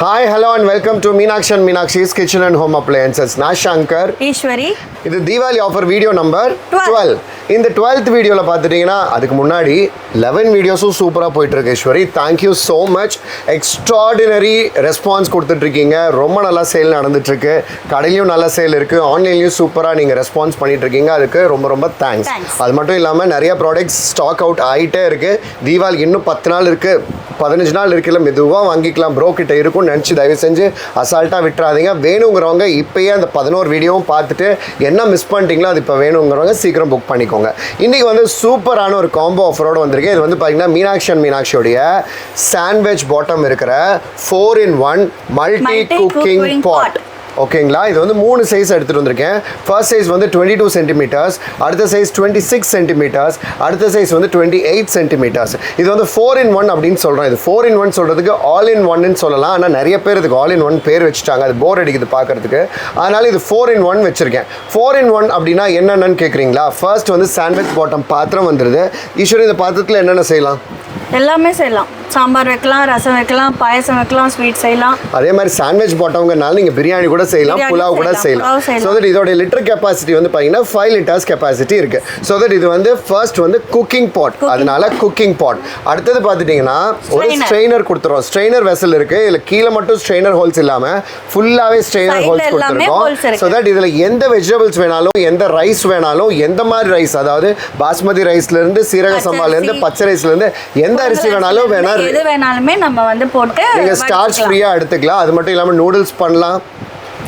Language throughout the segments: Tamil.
Hi hello and welcome to Meenakshi and Meenakshi's kitchen and home appliances நான் சங்கர் ஈஸ்வரி இது Deepavali offer video number. Twelve இந்த டுவெல்த் வீடியோவில் பார்த்துட்டிங்கன்னா அதுக்கு முன்னாடி லெவன் வீடியோஸும் சூப்பராக போயிட்டுருக்கு Eswari thank you so much extraordinary response கொடுத்துட்ருக்கீங்க ரொம்ப நல்லா சேல் நடந்துட்டுருக்கு. கடையிலையும் நல்ல சேல் இருக்குது ஆன்லைன்லையும் சூப்பராக நீங்கள் ரெஸ்பான்ஸ் பண்ணிகிட்ருக்கீங்க அதுக்கு ரொம்ப ரொம்ப தேங்க்ஸ். அது மட்டும் இல்லாமல் நிறைய ப்ராடக்ட்ஸ் ஸ்டாக் அவுட் ஆகிட்டே இருக்குது தீபாவளிக்கு இன்னும் பத்து நாள் இருக்குது பதினஞ்சு நாள் இருக்குல்ல மெதுவாக வாங்கிக்கலாம். ப்ரோ கிட்ட இருக்கும்னு நினச்சி தயவு செஞ்சு அசால்ட்டாக விட்டுறாதீங்க. வேணுங்கிறவங்க இப்போயே அந்த பதினோரு வீடியோவும் பார்த்துட்டு என்ன மிஸ் பண்ணிட்டீங்களோ அது இப்போ வேணுங்கிறவங்க சீக்கிரம் புக் பண்ணிக்கோங்க. இன்றைக்கி வந்து சூப்பரான ஒரு காம்போ ஆஃபரோடு வந்திருக்கு. இது வந்து பார்த்தீங்கன்னா மீனாட்சி அண்ட் மீனாட்சியோடைய சாண்ட்விச் பாட்டம் இருக்கிற four in one multi cooking pot. ஓகேங்களா? இது வந்து மூணு சைஸ் எடுத்துகிட்டு வந்திருக்கேன். ஃபர்ஸ்ட் சைஸ் வந்து டுவெண்ட்டி டூ சென்டிமீட்டர்ஸ் அடுத்த சைஸ் டுவெண்ட்டி சிக்ஸ் சென்டிமீட்டர்ஸ் அடுத்த சைஸ் வந்து டுவெண்ட்டி எயிட் சென்டிமீட்டர்ஸ் இது வந்து ஃபோர் இன் ஒன் அப்படின்னு சொல்கிறோம் இது ஃபோர் இன் ஒன் சொல்கிறதுக்கு ஆல் இன் ஒன்னு சொல்லலாம். ஆனால் நிறைய பேர் இதுக்கு ஆல் இன் ஒன் பேர் வச்சுட்டாங்க. அது போர் அடிக்குது பார்க்கறதுக்கு. அதனால் இது ஃபோர் இன் ஒன் வச்சுருக்கேன். ஃபோர் இன் ஒன் அப்படின்னா என்னென்னு கேட்குறீங்களா ஃபர்ஸ்ட் வந்து சாண்ட்விச் பாட்டம் பாத்திரம் வந்துடுது ஈஸ்வரி இந்த பாத்திரத்தில் என்னென்ன செய்யலாம்? எல்லாமே செய்யலாம். சாம்பார் வைக்கலாம் ரசம் வைக்கலாம் பாயசம் வைக்கலாம் ஸ்வீட் செய்யலாம். அதே மாதிரி சாண்ட்விச் போட்டவங்கனால நீங்கள் பிரியாணி கூட செய்யலாம் புலாவ் கூட செய்யலாம். ஸோ தட் இதோட லிட்டர் கெப்பாசிட்டி வந்து பார்த்தீங்கன்னா ஃபைவ் லிட்டர்ஸ் கெப்பாசிட்டி இருக்கு. ஸோ தட் இது வந்து ஃபர்ஸ்ட் வந்து குக்கிங் பாட் அதனால குக்கிங் பாட் அடுத்தது பார்த்துட்டிங்கன்னா ஒரு. ஸ்ட்ரெயினர் கொடுத்துருவோம் ஸ்ட்ரெயினர் வெசல் இருக்கு. இதில் கீழே மட்டும் ஸ்ட்ரெயினர் ஹோல்ஸ் இல்லாமல் ஃபுல்லாகவே ஸ்ட்ரெயினர் ஹோல்ஸ் கொடுத்துருக்கோம். ஸோ தட் இதில் எந்த வெஜிடபிள்ஸ் வேணாலும் எந்த ரைஸ் வேணாலும் எந்த மாதிரி ரைஸ் அதாவது பாஸ்மதி ரைஸ்லேருந்து சீரக பச்சரிசி. சம்பாலேருந்து பச்சை ரைஸ்லேருந்து எந்த அரிசி வேணாலும் வேணா எது வேணாலுமே நம்ம வந்து போட்டு நீங்கள் ஸ்டார்ச். ஃப்ரீயாக எடுத்துக்கலாம் அது மட்டும் இல்லாமல் நூடுல்ஸ் பண்ணலாம்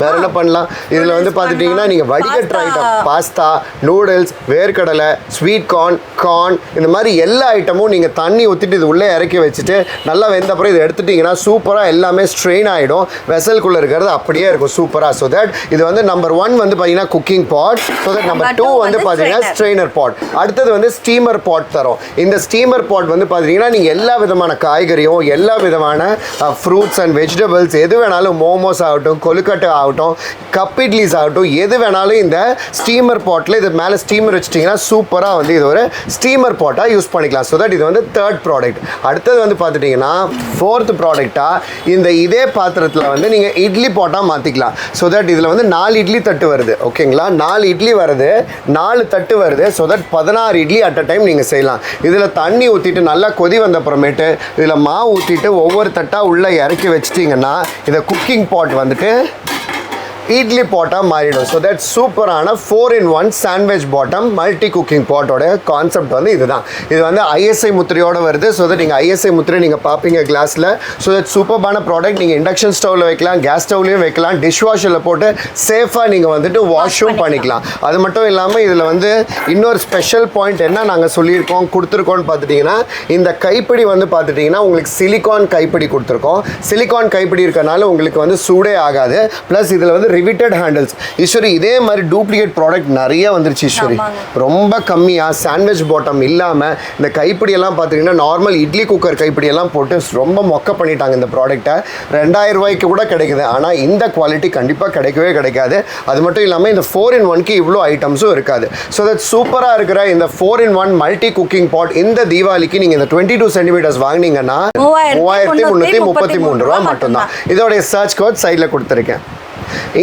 வேற என்ன பண்ணலாம்? இதில் வந்து பார்த்துட்டிங்கன்னா. நீங்கள் வடிகட்டுற. ஐட்டம் பாஸ்தா நூடுல்ஸ் வேர்க்கடலை ஸ்வீட் கார்ன் கார்ன் இந்த மாதிரி எல்லா ஐட்டமும் நீங்கள் தண்ணி ஊற்றிட்டு இது உள்ளே இறக்கி வச்சுட்டு நல்லா வெந்த அப்புறம் இதை எடுத்துட்டிங்கன்னா சூப்பராக எல்லாமே ஸ்ட்ரெயின் ஆகிடும் வெசல்குள்ளே இருக்கிறது அப்படியே இருக்கும் சூப்பராக ஸோ தட் இது வந்து நம்பர் ஒன் வந்து பார்த்தீங்கன்னா cooking pot so that number two வந்து பார்த்தீங்கன்னா. ஸ்ட்ரெயினர் பாட் அடுத்தது வந்து ஸ்டீமர் பாட் தரும். இந்த ஸ்டீமர் பாட் வந்து பார்த்தீங்கன்னா நீங்கள் எல்லா விதமான காய்கறியும் எல்லா விதமான ஃப்ரூட்ஸ் அண்ட் வெஜிடபிள்ஸ் எது வேணாலும் மோமோஸ் ஆகட்டும் கொழுக்கட்டை ஆகட்டும் ஆகட்டும் கப் இட்லிஸ் ஆகட்டும் எது வேணாலும் இந்த ஸ்டீமர் பாட்டில் இது மேலே ஸ்டீமர் வச்சிட்டிங்கன்னா சூப்பராக வந்து இது ஒரு ஸ்டீமர் பாட்டாக யூஸ் பண்ணிக்கலாம். ஸோ தட் இது வந்து தேர்ட் ப்ராடக்ட் அடுத்தது வந்து பார்த்துட்டிங்கன்னா ஃபோர்த் ப்ராடக்டாக இந்த இதே பாத்திரத்தில் வந்து நீங்கள் இட்லி பாட்டாக மாற்றிக்கலாம் ஸோ தட் இதில் வந்து நாலு இட்லி தட்டு வருது. ஓகேங்களா நாலு இட்லி வருது நாலு தட்டு வருது. ஸோ தட் பதினாறு இட்லி அட் அ டைம் நீங்கள் செய்யலாம். இதில் தண்ணி ஊற்றிட்டு நல்லா கொதி வந்த அப்புறமேட்டு இதில் மாவு ஊற்றிட்டு ஒவ்வொரு தட்டாக உள்ளே இறக்கி வச்சிட்டிங்கன்னா இதை குக்கிங் பாட் வந்துட்டு இட்லி பாட்டாக மாறிடும். ஸோ தட் சூப்பரான four in one sandwich bottom multi cooking பாட்டோட கான்செப்ட் வந்து இதுதான். இது வந்து ஐஎஸ்ஐ முத்திரையோட வருது. ஸோ தட் நீங்கள் ஐஎஸ்ஐ முத்திரை நீங்கள் பார்ப்பீங்க கிளாஸில் ஸோ தட் சூப்பர்பான ப்ராடக்ட் நீங்கள் இண்டக்ஷன் ஸ்டவ்வில் வைக்கலாம் கேஸ் ஸ்டவ்லையும் வைக்கலாம் டிஷ் வாஷரில் போட்டு சேஃபாக நீங்கள் வந்துட்டு வாஷும் பண்ணிக்கலாம். அது மட்டும் இல்லாமல் இதில் வந்து இன்னொரு ஸ்பெஷல் பாயிண்ட் என்ன நாங்கள் சொல்லியிருக்கோம் கொடுத்துருக்கோம்னு பார்த்துட்டிங்கன்னா இந்த கைப்பிடி வந்து பார்த்துட்டிங்கன்னா உங்களுக்கு சிலிகான் கைப்பிடி கொடுத்துருக்கோம். சிலிகான் கைப்பிடி இருக்கனால உங்களுக்கு வந்து சூடே ஆகாது. ப்ளஸ் இதில் வந்து ரிவிட்டட் ஹேண்டில்ஸ் ஈஸ்வரி இதே மாதிரி டூப்ளிகேட் ப்ராடக்ட் நிறைய வந்துருச்சு ஈஸ்வரி. ரொம்ப கம்மியாக சாண்ட்விச் பாட்டம் இல்லாமல் இந்த கைப்பிடியெல்லாம் பார்த்தீங்கன்னா நார்மல் இட்லி குக்கர் கைப்பிடியெல்லாம் போட்டு ரொம்ப மொக்க பண்ணிட்டாங்க இந்த ப்ராடக்ட்டை ரெண்டாயிரம் ரூபாய்க்கு கூட கிடைக்குது. ஆனால் இந்த குவாலிட்டி கண்டிப்பாக கிடைக்கவே கிடைக்காது. அது மட்டும் இல்லாமல் இந்த ஃபோர் இன் ஒன்க்கு இவ்வளோ ஐட்டம்ஸும் இருக்காது. ஸோ தட் சூப்பராக இருக்கிற இந்த four in one multi cooking pot இந்த தீபாவளிக்கு நீங்கள் இந்த டுவெண்ட்டி டூ சென்டிமீட்டர்ஸ் வாங்கினீங்கன்னா மூவாயிரத்தி முந்நூற்றி முப்பத்தி மூணு ரூபா மட்டும்தான். இதோடைய சர்ச் கோட் சைடில் கொடுத்துருக்கேன்.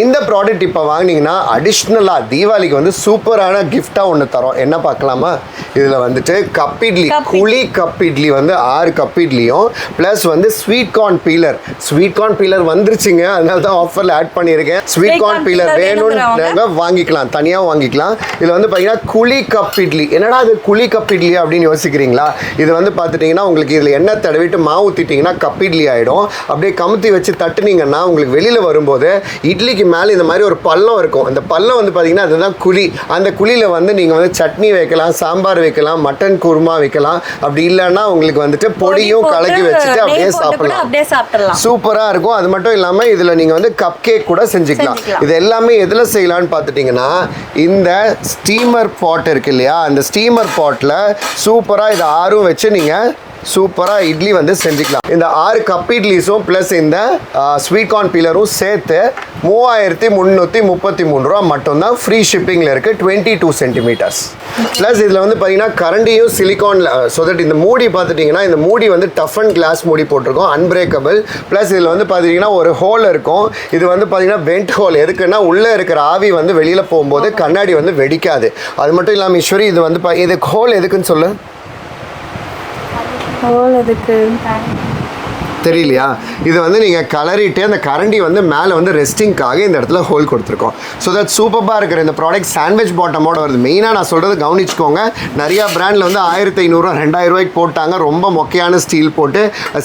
இந்த ப்ராடக்ட் இப்போ வாங்கினீங்கன்னா அடிஷ்னலாக தீபாவளிக்கு வந்து சூப்பரான கிஃப்டாக ஒன்று தரோம். என்ன பார்க்கலாமா? இதில் வந்துட்டு கப் இட்லி குழி கப் இட்லி வந்து ஆறு கப் இட்லியும் ப்ளஸ் வந்து sweet corn peeler sweet corn peeler வந்துருச்சுங்க. அதனால தான் ஆஃபரில் ஆட் பண்ணியிருக்கேன். ஸ்வீட் கார்ன் பீலர் வேணும்னு வாங்கிக்கலாம். தனியாக வாங்கிக்கலாம். இதில் வந்து பார்த்தீங்கன்னா குழி கப் இட்லி என்னடா அது குழி கப் இட்லி அப்படின்னு யோசிக்கிறீங்களா? இது வந்து பார்த்துட்டிங்கன்னா உங்களுக்கு இதில் எண்ணெய் தடவிட்டு மாவு ஊற்றிட்டிங்கன்னா கப் இட்லி ஆகிடும் அப்படியே கமுத்தி வச்சு தட்டுனீங்கன்னா உங்களுக்கு வெளியில் வரும்போது இட்லிக்கு மேலே இந்த மாதிரி ஒரு பள்ளம் இருக்கும். அந்த பள்ளம் வந்து பார்த்தீங்கன்னா அதுதான் குழி. அந்த குழியில் வந்து நீங்கள் வந்து சட்னி வைக்கலாம் சாம்பார் வைக்கலாம் மட்டன் குருமா வைக்கலாம். அப்படி இல்லைன்னா உங்களுக்கு வந்துட்டு பொடியும் கலக்கி வச்சுட்டு அப்படியே சாப்பிடலாம். சூப்பராக இருக்கும். அது மட்டும் இல்லாமல் இதில் நீங்கள் வந்து கப் கேக் கூட செஞ்சுக்கலாம். செஞ்சுக்கலாம். இது எல்லாமே எதில் செய்யலாம்னு பார்த்துட்டிங்கன்னா இந்த ஸ்டீமர் பாட் இருக்கு இல்லையா? அந்த ஸ்டீமர் பாட்டில் சூப்பராக இதை ஆறும் வச்சு நீங்கள் சூப்பராக இட்லி வந்து செஞ்சுக்கலாம். இந்த ஆறு கப் இட்லிஸும் ப்ளஸ் இந்த ஸ்வீட் கார்ன் பீலரும் சேர்த்து மூவாயிரத்தி முந்நூற்றி முப்பத்தி மூணு ரூபா மட்டும்தான் ஃப்ரீ ஷிப்பிங்கில் இருக்குது டுவெண்ட்டி டூ சென்டிமீட்டர்ஸ் ப்ளஸ் இதில் வந்து பார்த்தீங்கன்னா கரண்டியும் சிலிக்கானில் ஸோ தட் இந்த மூடி பார்த்துட்டிங்கன்னா இந்த மூடி வந்து டஃப் அண்ட் கிளாஸ் மூடி போட்டிருக்கோம் அன்பிரேக்கபிள் ப்ளஸ் இதில் வந்து பார்த்தீங்கன்னா ஒரு ஹோல் இருக்கும். இது வந்து பார்த்தீங்கன்னா வெண்ட் ஹோல் எதுக்குன்னா உள்ளே இருக்கிற ஆவி வந்து வெளியில் போகும்போது கண்ணாடி வந்து வெடிக்காது. அது மட்டும் இல்லாமல் ஈஸ்வரி இது வந்து பா- இது ஹோல் எதுக்குன்னு சொல்லு? ஹோல் அதுக்கு தெரியலையா? இது வந்து நீங்கள் கலரிட்டு அந்த கரண்டி வந்து மேலே வந்து ரெஸ்டிங்காக இந்த இடத்துல ஹோல் கொடுத்துருக்கோம். ஸோ தட் சூப்பராக இருக்கிற இந்த ப்ராடக்ட் சாண்ட்விச் பாட்டமோட வருது. மெயினாக நான் சொல்கிறது கவனிச்சுக்கோங்க. நிறையா பிராண்டில் வந்து ஆயிரத்தி ஐநூறுரூவா ரெண்டாயிரம் ரூபாய்க்கு போட்டாங்க. ரொம்ப மொக்கையான ஸ்டீல் போட்டு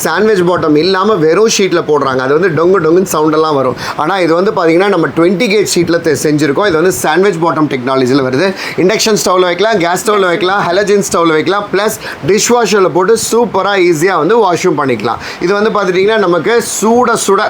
சாண்ட்விச் பாட்டம் இல்லாமல் வெறும் ஷீட்டில் போடுறாங்க. அது வந்து டொங்கு டொங்குன்னு சவுண்டெல்லாம் வரும். ஆனால் இது வந்து பார்த்தீங்கன்னா நம்ம டுவெண்ட்டி கேட் ஷீட்டில் செஞ்சுருக்கோம். இது வந்து சாண்ட்விச் பாட்டம் டெக்னாலஜியில் வருது. இண்டக்ஷன் ஸ்டவ்வில் வைக்கலாம் கேஸ் ஸ்டவ்வில் வைக்கலாம் ஹெலஜின் ஸ்டவ்வில் வைக்கலாம். ப்ளஸ் டிஷ் வாஷரில் போட்டு சூப்பராக ஈஸியாக வந்து வாஷும் பண்ணிக்கலாம். இது வந்து பார்த்துட்டிங்கன்னா நமக்கு சூட சுட சுட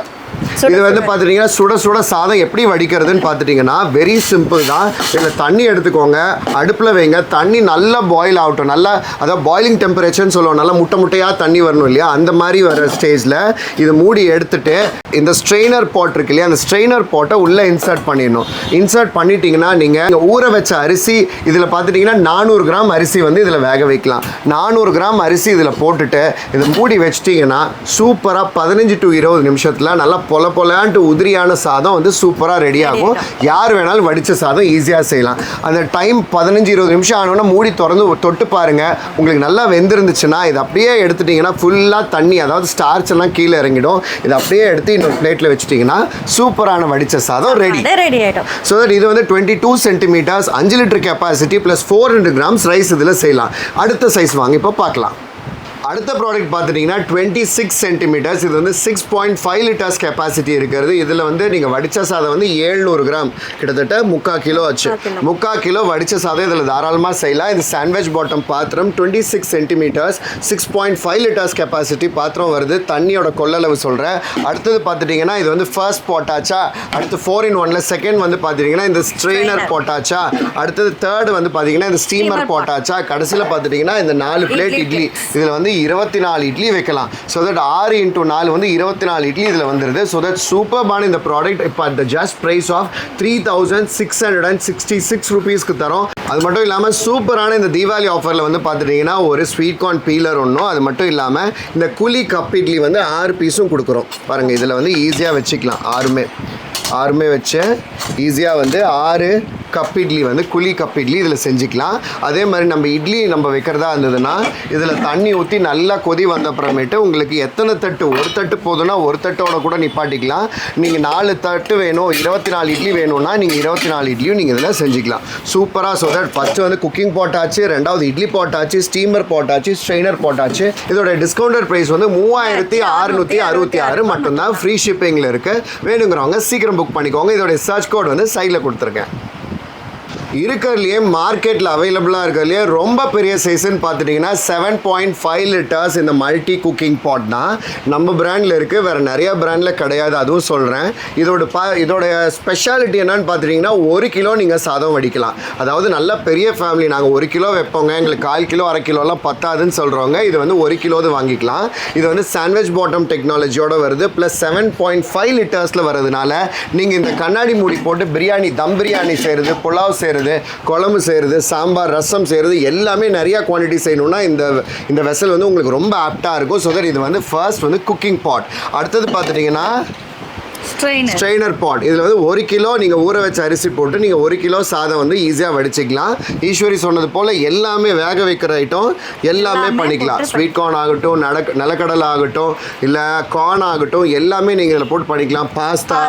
இது வந்து. பார்த்துட்டிங்கன்னா சுட சுட சாதம் எப்படி வடிக்கிறதுன்னு பார்த்துட்டிங்கன்னா வெரி சிம்பிள் தான். இதில் தண்ணி எடுத்துக்கோங்க. அடுப்பில் வைங்க. தண்ணி நல்லா பாயில் ஆகட்டும். நல்லா அதாவது பாயிலிங் டெம்பரேச்சர்னு சொல்லுவோம். நல்லா முட்டை முட்டையாக தண்ணி வரணும் இல்லையா? அந்த மாதிரி வர ஸ்டேஜில் இது மூடி எடுத்துட்டு இந்த ஸ்ட்ரெயினர் பாட் இருக்கு இல்லையா? அந்த ஸ்ட்ரெயினர் பாட்டை உள்ளே இன்சர்ட் பண்ணிடணும். இன்சர்ட் பண்ணிட்டீங்கன்னா நீங்கள் ஊற வச்ச அரிசி இதில் பார்த்துட்டிங்கன்னா நானூறு கிராம் அரிசி வந்து இதில் வேக வைக்கலாம். நானூறு கிராம் அரிசி இதில் போட்டுட்டு இதை மூடி வச்சிட்டிங்கன்னா சூப்பராக பதினஞ்சு டு இருபது நிமிஷத்தில் நல்லா பொல பொலான்ட்டு உதிரியான சாதம் வந்து சூப்பராக ரெடி ஆகும். யார் வேணாலும் வடித்த சாதம் ஈஸியாக செய்யலாம். அந்த டைம் பதினஞ்சு இருபது நிமிஷம் ஆனோன்னா மூடி திறந்து தொட்டு பாருங்க. உங்களுக்கு நல்லா வெந்திருந்துச்சுன்னா இது அப்படியே எடுத்துட்டிங்கன்னா ஃபுல்லாக தண்ணி அதாவது ஸ்டார்ச் எல்லாம் கீழே இறங்கிடும். இதை அப்படியே எடுத்து இன்னொரு பிளேட்டில் வச்சிட்டிங்கன்னா சூப்பரான வடித்த சாதம் ரெடி ரெடி ஆகிடும் ஸோ தட் இது வந்து டுவெண்ட்டி டூ சென்டிமீட்டர்ஸ் அஞ்சு litre capacity plus four hundred grams rice இதில் செய்யலாம். அடுத்த சைஸ் வாங்க இப்போ பார்க்கலாம். அடுத்த ப்ராடக்ட் பார்த்துட்டிங்கன்னா டுவெண்ட்டி சிக்ஸ் சென்டிமீட்டர்ஸ் இது வந்து six point five litres capacity இருக்கிறது. இதில் வந்து நீங்கள் வடித்த சாதம் வந்து ஏழ்நூறு கிராம். கிட்டத்தட்ட முக்கால் கிலோ ஆச்சு. முக்கால் கிலோ. வடித்த சாதம் இதில் தாராளமாக செய்யலாம். இது சாண்ட்விச் பாட்டம் பாத்திரம் twenty six centimetres six point five litres capacity பாத்திரம் வருது. தண்ணியோட கொள்ளளவு சொல்கிறேன் அடுத்தது பார்த்துட்டிங்கன்னா இது வந்து ஃபர்ஸ்ட் போட்டாச்சா அடுத்து ஃபோர் இன் ஒன்ல செகண்ட் வந்து பார்த்துட்டிங்கன்னா இந்த ஸ்ட்ரெயினர். போட்டாச்சா அடுத்தது தேர்ட் வந்து பார்த்தீங்கன்னா இந்த ஸ்டீமர். போட்டாச்சா கடைசியில் பார்த்துட்டிங்கன்னா இந்த நாலு பிளேட் இட்லி. இதில் வந்து இருபத்தி நாலு இட்லி வைக்கலாம். ஸோ தட் ஆறு இன்ட்டு நாலு வந்து இருபத்தி நாலு இட்லி இதில் வந்துடுது ஸோ தட் சூப்பர்பான இந்த ப்ராடக்ட் இப்போ at the just price of three thousand six hundred and sixty six ருபீஸ்க்கு தரோம். அது மட்டும் இல்லாமல் சூப்பரான இந்த தீபாவளி ஆஃபரில் வந்து பார்த்துட்டிங்கன்னா ஒரு ஸ்வீட் கார்ன் பீலர் ஒன்றும் அது மட்டும் இல்லாமல் இந்த குழி கப் இட்லி வந்து ஆறு பீஸும் கொடுக்குறோம். பாருங்கள் இதில் வந்து ஈஸியாக வச்சுக்கலாம். ஆறுமே ஆறுமே வச்சு ஈஸியாக வந்து ஆறு கப் இட்லி வந்து குழி கப் இட்லி இதில் செஞ்சுக்கலாம். அதே மாதிரி நம்ம இட்லி நம்ம வைக்கிறதா இருந்ததுன்னா இதில் தண்ணி ஊற்றி நல்லா கொதி வந்த அப்புறமேட்டு உங்களுக்கு எத்தனை தட்டு ஒரு தட்டு போதும்னா ஒரு தட்டோட கூட நிப்பாட்டிக்கலாம். நீங்கள் நாலு தட்டு வேணும் இருபத்தி நாலு இட்லி வேணும்னா நீங்கள் இருபத்தி நாலு இட்லியும் நீங்கள் இதில் செஞ்சுக்கலாம். சூப்பராக ஸோ தட் ஃபஸ்ட்டு வந்து குக்கிங் போட்டாச்சு ரெண்டாவது இட்லி போட்டாச்சு ஸ்டீமர் போட்டாச்சு ஸ்ட்ரெயினர் போட்டாச்சு. இதோட டிஸ்கவுண்டட் ப்ரைஸ் வந்து மூவாயிரத்தி அறுநூற்றி அறுபத்தி ஆறு மட்டும்தான். ஃப்ரீ ஷிப்பிங்கில் இருக்குது வேணுங்கிறவங்க சீக்கிரம் புக் பண்ணிக்கோங்க. இதோட சர்ச் கோட் வந்து சைடில் கொடுத்துருக்கேன். இருக்கிறதுலையே மார்க்கெட்டில் அவைலபிளாக இருக்கிறதுலையே ரொம்ப பெரிய சைஸ்ன்னு பார்த்துட்டிங்கன்னா செவன் பாயிண்ட் ஃபைவ் லிட்டர்ஸ் இந்த மல்டி குக்கிங் பாட் தான். நம்ம பிராண்டில் இருக்குது வேறு நிறைய பிராண்டில் கிடையாது அதுவும் சொல்கிறேன் இதோட பா இதோடைய ஸ்பெஷாலிட்டி என்னன்னு பார்த்துட்டிங்கன்னா ஒரு கிலோ நீங்கள் சாதம் வடிக்கலாம். அதாவது நல்ல பெரிய ஃபேமிலி நாங்கள் ஒரு கிலோ வைப்போங்க எங்களுக்கு கால் கிலோ அரை கிலோலாம் பத்தாதுன்னு சொல்கிறவங்க இது வந்து ஒரு கிலோது வாங்கிக்கலாம். இது வந்து சாண்ட்விச் பாட்டம் டெக்னாலஜியோட வருது ப்ளஸ் செவன் பாயிண்ட் ஃபைவ் லிட்டர்ஸில் வரதுனால நீங்கள் இந்த கண்ணாடி மூடி போட்டு பிரியாணி தம் பிரியாணி செய்கிறது புலாவ் செய்கிறது குழம்பு செய்கிறது சாம்பார் ரசம் செய்கிறது எல்லாமே நிறையா குவான்டிட்டி செய்யணும்னா இந்த இந்த வெசல் வந்து உங்களுக்கு ரொம்ப ஆப்டாக இருக்கும். ஸோ தட் இது வந்து ஃபர்ஸ்ட் வந்து குக்கிங் பாட் அடுத்தது பார்த்துட்டிங்கன்னா ஸ்ட்ரெயினர் ஸ்ட்ரெயினர் பாட் இதில் வந்து ஒரு கிலோ நீங்கள் ஊற வச்ச அரிசி போட்டு நீங்கள் ஒரு கிலோ சாதம் வந்து ஈஸியாக வடிச்சிக்கலாம். ஈஸ்வரி சொன்னது போல் எல்லாமே வேக வைக்கிற ஐட்டம் எல்லாமே பண்ணிக்கலாம். ஸ்வீட் கார்ன் ஆகட்டும் நட நிலக்கடலை ஆகட்டும் இல்லை கார்ன் ஆகட்டும் எல்லாமே நீங்கள் இதில் போட்டு பண்ணிக்கலாம். பாஸ்தா.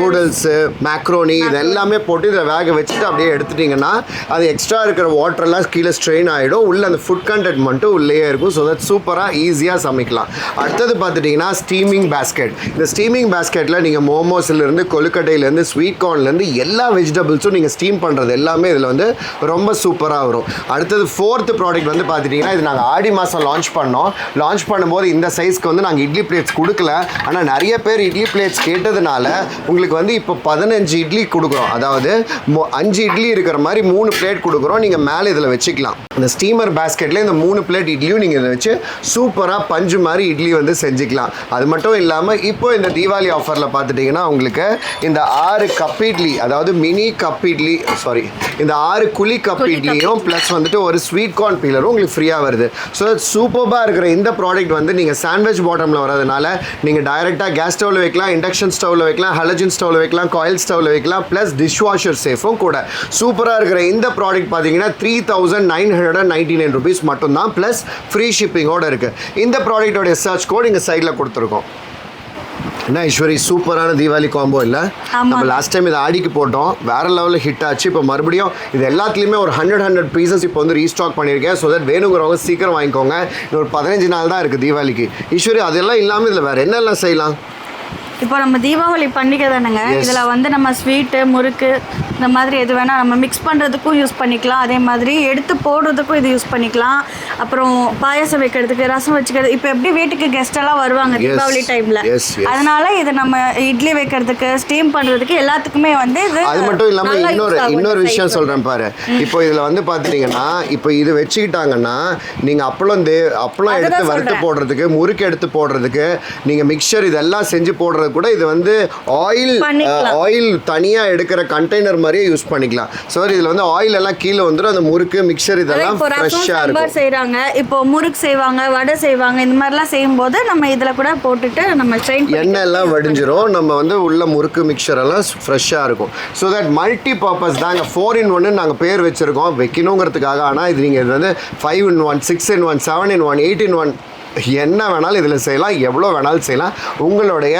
நூடுல்ஸு மேக்ரோனி இது எல்லாமே போட்டு இதில் வேக வச்சுட்டு அப்படியே எடுத்துட்டிங்கன்னா அது எக்ஸ்ட்ரா இருக்கிற வாட்டர்லாம் கீழே ஸ்ட்ரெயின் ஆகிடும் உள்ள அந்த ஃபுட் கண்டென்ட் மட்டும் உள்ளேயே இருக்கும். ஸோ தட் சூப்பராக ஈஸியாக சமைக்கலாம். அடுத்தது பார்த்துட்டிங்கன்னா ஸ்டீமிங் பேஸ்கெட் இந்த ஸ்டீமிங் பேஸ்கெட்டில் நீங்கள் நீங்கள் மோமோஸ்லேருந்து கொழுக்கட்டையிலேருந்து ஸ்வீட் கார்ன்லேருந்து எல்லா வெஜிடபிள்ஸும் நீங்கள் ஸ்டீம் பண்ணுறது எல்லாமே இதில் வந்து ரொம்ப சூப்பராக வரும். அடுத்தது ஃபோர்த்து ப்ராடக்ட் வந்து பார்த்துட்டிங்கன்னா இது நாங்கள் ஆடி மாதம் லான்ச் பண்ணோம். லான்ச் பண்ணும்போது இந்த சைஸ்க்கு வந்து நாங்கள் இட்லி பிளேட்ஸ் கொடுக்கல. ஆனால் நிறைய பேர் இட்லி பிளேட்ஸ் கேட்டதுனால உங்களுக்கு வந்து இப்போ பதினஞ்சு இட்லி கொடுக்குறோம். அதாவது அஞ்சு இட்லி இருக்கிற மாதிரி மூணு பிளேட் கொடுக்குறோம். நீங்கள் மேலே இதில் வச்சுக்கலாம். இந்த ஸ்டீமர் பேஸ்கெட்டில் இந்த மூணு பிளேட் இட்லியும் நீங்கள் இதை வச்சு சூப்பராக பஞ்சு மாதிரி இட்லி வந்து செஞ்சுக்கலாம். அது மட்டும் இல்லாமல் இப்போ இந்த தீபாவளி ஆஃபரில் பார்த்துட்டிங்கன்னா உங்களுக்கு இந்த ஆறு கப் இட்லி அதாவது மினி கப் இட்லி சாரி இந்த ஆறு குழி கப் இட்லியும் ப்ளஸ் வந்துட்டு ஒரு ஸ்வீட் கார்ன் பீலரும் உங்களுக்கு ஃப்ரீயாக வருது. ஸோ சூப்பராக இருக்கிற இந்த ப்ராடக்ட் வந்து நீங்கள் சாண்ட்விச் பாட்டமில் வரதுனால நீங்கள் டைரெக்டாக கேஸ் ஸ்டவ்வில் வைக்கலாம் இண்டக்ஷன் ஸ்டவ்வில் வைக்கலாம் ஹலஜன் ஸ்டவ்வில் வைக்கலாம் காயில் ஸ்டவ்வில் வைக்கலாம் ப்ளஸ் டிஷ் வாஷர் சேஃபும் கூட. சூப்பராக இருக்கிற இந்த ப்ராடக்ட் பார்த்தீங்கன்னா three thousand nine hundred and ninety nine rupees மட்டும்தான் ப்ளஸ் ஃப்ரீ ஷிப்பிங்கோடு இருக்குது இந்த ப்ராடக்டோடைய சர்ச் கோட் இங்கே சைடில் கொடுத்துருக்கோம். என்ன ஐஸ்வரி சூப்பரான தீபாவளி காம்போ இல்லை. நம்ம லாஸ்ட் டைம் இதை ஆடிக்கு போட்டோம். வேற லெவலில் ஹிட் ஆச்சு. இப்போ மறுபடியும் இது எல்லாத்துலேயுமே ஒரு ஹண்ட்ரட் ஹண்ட்ரட் பீசஸ் இப்போ வந்து ரீஸ்டாக் பண்ணியிருக்கேன். ஸோ தட் வேணுங்கிறவங்க சீக்கிரம் வாங்கிக்கோங்க. இன்னும் ஒரு பதினஞ்சு நாள் தான் இருக்குது தீபாவளிக்கு. ஈஸ்வரி அதெல்லாம் இல்லாமல் இதில் வேறு என்னெல்லாம் செய்யலாம்? இப்போ நம்ம தீபாவளி பண்டிகை தானேங்க. இதில் வந்து நம்ம ஸ்வீட்டு முறுக்கு இந்த மாதிரி எது வேணால் நம்ம மிக்ஸ் பண்ணுறதுக்கும் யூஸ் பண்ணிக்கலாம் அதே மாதிரி எடுத்து போடுறதுக்கும் இது யூஸ் பண்ணிக்கலாம் அப்புறம் பாயாசம் வைக்கிறதுக்கு ரசம் வச்சுக்கிறது இப்போ எப்படி வீட்டுக்கு கெஸ்ட் எல்லாம் வருவாங்க. தீபாவளி டைமில். அதனால இது நம்ம இட்லி வைக்கிறதுக்கு ஸ்டீம் பண்ணுறதுக்கு எல்லாத்துக்குமே வந்து இது அது மட்டும் இல்லாமல் இன்னொரு இன்னொரு விஷயம் சொல்கிறேன் பாரு இப்போ இதில் வந்து பார்த்துட்டீங்கன்னா இப்போ இது வச்சுக்கிட்டாங்கன்னா நீங்கள் அப்பளம் தே அப்பளம் எடுத்து வறுத்து. போடுறதுக்கு முறுக்கு எடுத்து போடுறதுக்கு நீங்கள் மிக்சர் இதெல்லாம் செஞ்சு போடுறது கூட இது வந்து ஆயில். ஆயில் தனியாக எடுக்கிற கண்டெய்னர் மாதிரியே யூஸ் பண்ணிக்கலாம். ஸோ இதில் வந்து ஆயில் எல்லாம் கீழே வந்துடும் அந்த முறுக்கு மிக்சர் இதெல்லாம் ஃப்ரெஷ்ஷாக இருக்கும். செய்கிறாங்க இப்போ முறுக்கு செய்வாங்க வடை செய்வாங்க இந்த மாதிரிலாம் செய்யும்போது நம்ம இதில் கூட போட்டுட்டு நம்ம ட்ரெயின் எண்ணெய் எல்லாம் வடிஞ்சிரும். நம்ம வந்து உள்ள முறுக்கு மிக்சர் எல்லாம் ஃப்ரெஷ்ஷாக இருக்கும். ஸோ தட் மல்டி பர்பஸ் தாங்க. ஃபோர் இன் ஒன்னு நாங்கள் பேர் வச்சுருக்கோம். வைக்கணுங்கிறதுக்காக. ஆனால் இது நீங்கள் இது வந்து five in one six in one seven in one eight in one என்ன வேணாலும் இதில் செய்யலாம் எவ்வளோ வேணாலும் செய்யலாம். உங்களுடைய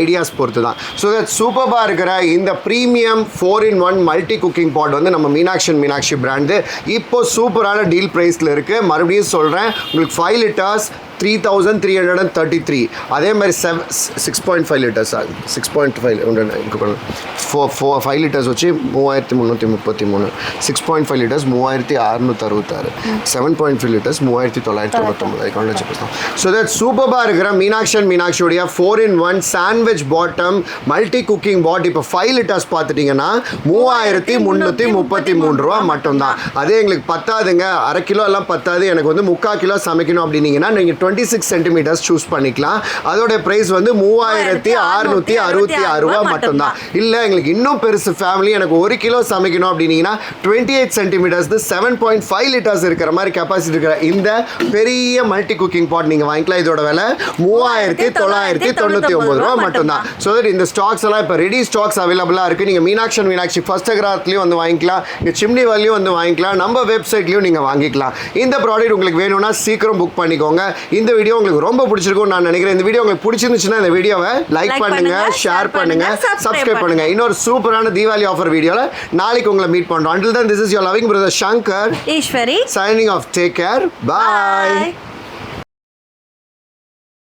ஐடியாஸ் பொறுத்து தான் ஸோ தட் சூப்பராக இருக்கிற இந்த premium four in one multi cooking pot வந்து நம்ம மீனாட்சி மீனாட்சி பிராண்டு இப்போ சூப்பரான டீல் ப்ரைஸில் இருக்குது மறுபடியும் சொல்கிறேன் உங்களுக்கு five litres three thousand three hundred and thirty three அதே மாதிரி seven six point five litres six point five four four five litres வச்சு மூவாயிரத்தி முந்நூற்றி முப்பத்தி மூணு. சிக்ஸ் பாயிண்ட் ஃபைவ் லிட்டர்ஸ் மூவாயிரத்தி அறுநூத்தி அறுபத்தாறு. செவன் பாயிண்ட் ஃபைவ் லிட்டர்ஸ் மூவாயிரத்தி தொள்ளாயிரத்தி தொண்ணூத்தொம்பது. ஐக்கான வச்சுக்கலாம் ஸோ தட் சூப்பராக இருக்கிற Meenakshi and மீனாட்சியுடைய four in one sandwich bottom multi cooking pot இப்போ ஃபைவ் லிட்டர்ஸ் பார்த்துட்டிங்கன்னா மூவாயிரத்தி முந்நூற்றி முப்பத்தி மூணு ரூபா மட்டும்தான். அதே எங்களுக்கு பத்தாதுங்க. அரை கிலோ எல்லாம் பத்தாது. எனக்கு வந்து முக்கால் கிலோ சமைக்கணும் அப்படின்னீங்கன்னா நீங்கள் டுவெண்ட்டி சிக்ஸ் சென்டிமீட்டர்ஸ் சூஸ் பண்ணிக்கலாம். அதோட ப்ரைஸ் வந்து மூவாயிரத்தி அறுநூற்றி அறுபத்தி ஆறு ரூபா மட்டும்தான். இல்லை எங்களுக்கு இன்னும் பெருசு ஃபேமிலி எனக்கு ஒரு கிலோ சமைக்கணும் அப்படின்னீங்கன்னா twenty eight centimetres seven point five litres இருக்கிற மாதிரி கெப்பாசிட்டி இருக்கிற இந்த பெரிய மல்டி குக்கிங் பாட் நீங்கள் வாங்கிக்கலாம். இதோட விலை மூவாயிரத்தி தொள்ளாயிரத்தி தொண்ணூற்றி ஒம்பது ரூபா மட்டும்தான். ஸோ இந்த ஸ்டாக்ஸ் எல்லாம் இப்போ ரெடி ஸ்டாக்ஸ் அவைலபிளாக இருக்குது நீங்கள் மீனாட்சி மீனாட்சி ஃபர்ஸ்ட் அக்ராத்லேயும் வந்து வாங்கிக்கலாம். இங்கே சிம்னி வழியும் வந்து வாங்கிக்கலாம். நம்ம வெப்சைட்லேயும் நீங்கள் வாங்கிக்கலாம். இந்த ப்ராடக்ட் உங்களுக்கு வேணும்னா சீக்கிரம் புக் பண்ணிக்கோங்க. இந்த வீடியோ உங்களுக்கு ரொம்ப பிடிச்சிருக்கும்னு நான் நினைக்கிறேன். இந்த வீடியோ உங்களுக்கு பிடிச்சிருந்துச்சுன்னா இந்த வீடியோவை லைக் Like பண்ணுங்க பண்ணுங்க, ஷேர் share பண்ணுங்க பண்ணுங்க, subscribe சப்ஸ்கிரைப் பண்ணுங்க. இன்னொரு சூப்பரான தீபாவளி ஆஃபர் வீடியோவில் நாளைக்கு உங்களை மீட் பண்ணுறோம் அண்டில் தான் this is your loving brother Shankar Eswari off. Take care. Bye. Bye.